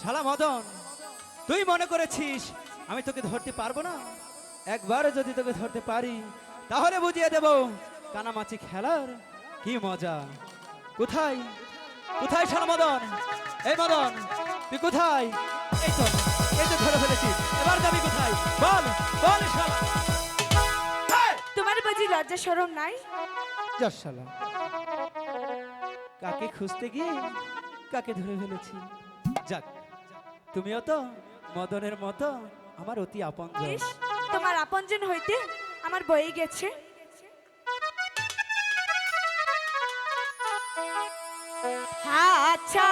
শালা মদন তুই মনে করেছিস আমি তোকে ধরতে পারব না? একবার যদি তোকে ধরতে পারি তাহলে বুঝিয়ে দেব কানামাছি খেলার কি মজা। কোথায়? কোথায় শালা মদন? এই মদন তুই কোথায়? এই তো এই তো ধরে ফেলেছি। এবার যাবি কোথায়? বল বল শালা। তোমার বাজি লজ্জা সরম নাই? শালা। কাকে খুঁজতে গিয়ে কাকে ধরে ফেলেছি? যাক তুমিও তো মদনের মতো আমার অতি আপন তোমার আপনজন হইতে আমার বয়ে গেছে। আচ্ছা